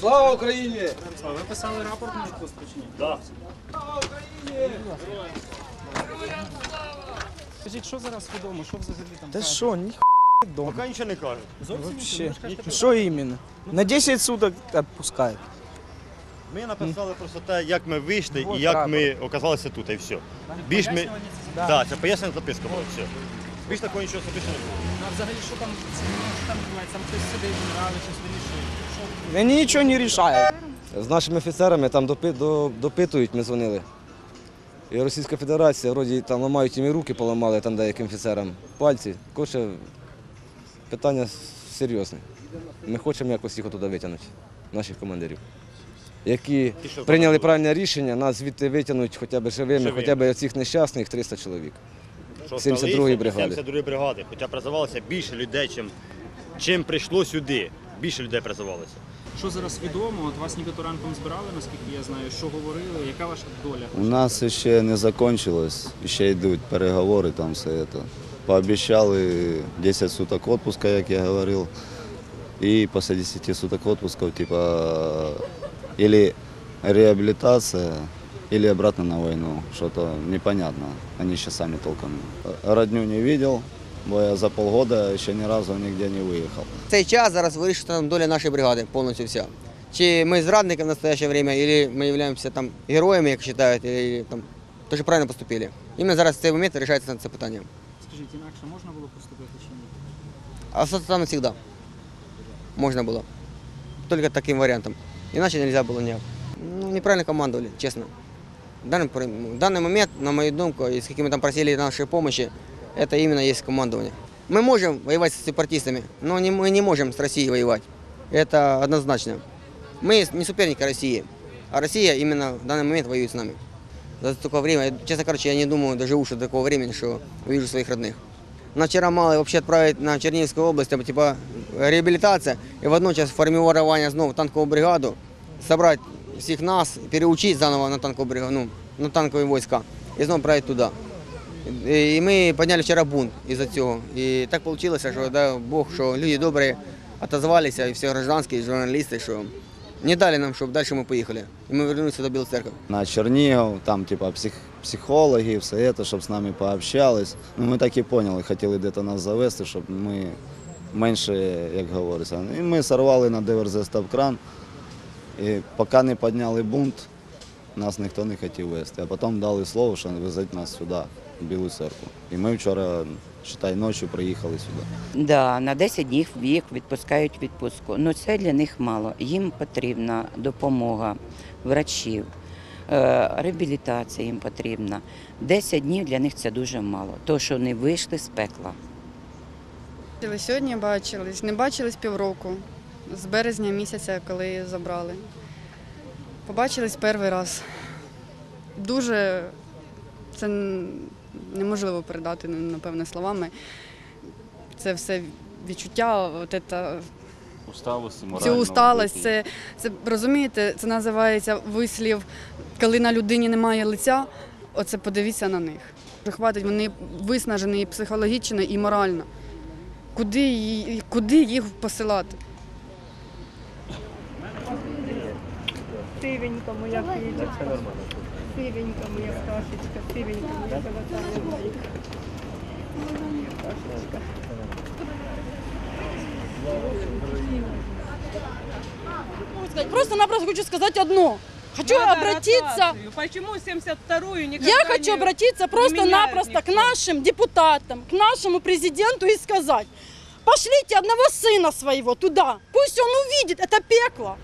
Слава Україні! Ви писали рапорт на відпустку чи ні? Да. Скажіть, що зараз відомо, що взагалі там Да кажуть? что, ни дома. Поки нічого не кажуть. Зовсім Вообще. нічого, Что именно? На 10 суток отпускают. Ми написали просто те, як ми вийшли Вот і як рапорт. ми оказалися тут, і все. Більш ми. да, це пояснена записка була, все. Більш такого нічого особисто не було. А взагалі, що там, що там відбувається? Там хтось сидить, грали, щось вирішує. Що? Они ничего не решают. З нашими офіцерами там допи- до- допитують, ми дзвонили. І Російська Федерація, вроді там ламають їм і руки, поламали там деяким офіцерам пальці. Коротше, питання серйозне. Ми хочемо якось їх туди витягнути, наших командирів. Які що прийняли правильне рішення, нас звідти витягнуть хоча б живими, Живими. хоча б цих нещасних 300 чоловік. Що 72-ї бригади. 72-ї бригади. Хоча призивалося більше людей, чим, чим прийшло сюди. Більше людей призивалося. Що зараз відомо? От вас нібито ранком збирали, наскільки я знаю, що говорили, яка ваша доля? У нас ще не закончилось, ще йдуть переговори, там все це. Пообіцяли 10 суток отпуска, як я говорив, і після 10 суток отпуска, типа, или реабілітація, или обратно на війну. Что-то непонятно. Они ще самі толком. Родню не видел, бо я за полгода ще ні разу нігде не виїхав. Цей час зараз вирішує там доля нашої бригади повністю вся. Чи ми зрадники в настоящее время, или ми являємося там героями, як вважають, или там теж правильно поступили. Іменно зараз в цей момент вирішується це питання. Скажіть, інакше можна було поступити чи ні? А остаться там навсегда. Можна було. Тільки таким варіантом. Іначе нельзя було ніяк. Ну, неправильно командували, чесно. Данный, в данный момент, на мою думку, и с какими там просили нашей помощи, это именно есть командование. Мы можем воевать с сепаратистами, но не, мы не можем с Россией воевать. Это однозначно. Мы не соперники России, а Россия именно в данный момент воюет с нами. За такое время, честно говоря, я не думаю, доживу до такого времени, что увижу своих родных. Нас вчера мало вообще отправить на Черниговскую область, там, типа реабилитация, и водночас формирование знову танкову бригаду, собрать всіх нас, переучить заново на танкову бригаду, ну, на танкові війська, і знову правити туди. І і ми підняли вчора бунт із-за цього. І так вийшло, що дай Бог, що люди добрі отозвалися, і всі гражданські, і журналісти, що не дали нам, щоб далі ми поїхали. І ми повернулися до Білої церкви. на Чернігів, там типа псих, психологи, все це, щоб з нами пообщались. Ну, ми так і поняли, хотіли десь нас завести, щоб ми менше, як говориться. І ми сорвали на ДВРЗ Ставкран. І поки не підняли бунт, нас ніхто не хотів вести. А потім дали слово, що везуть нас сюди, в Білу церкву. І ми вчора, считай, ночі приїхали сюди. Да, на 10 днів їх відпускають відпустку. Ну це для них мало. Їм потрібна допомога врачів, е, реабілітація їм потрібна. 10 днів для них це дуже мало, тому що вони вийшли з пекла. Сьогодні бачились, не бачились півроку, з березня місяця, коли забрали. Побачились перший раз. Дуже це неможливо передати, напевне, словами. Це все відчуття, от це, Усталості, цю усталость. Це, це розумієте, це називається вислів, коли на людині немає лиця, оце подивіться на них. Хватить, вони виснажені і психологічно, і морально. Куди, куди їх посилати? Сивенька моя квіточка. Сивенька моя пташечка, сивенька моя золота. Пташечка. Просто-напросто хочу сказать одно. Хочу обратиться, Почему 72-ю никогда я хочу обратиться просто-напросто к нашим депутатам, к нашему президенту и сказать, пошлите одного сына своего туда, пусть он увидит это пекло.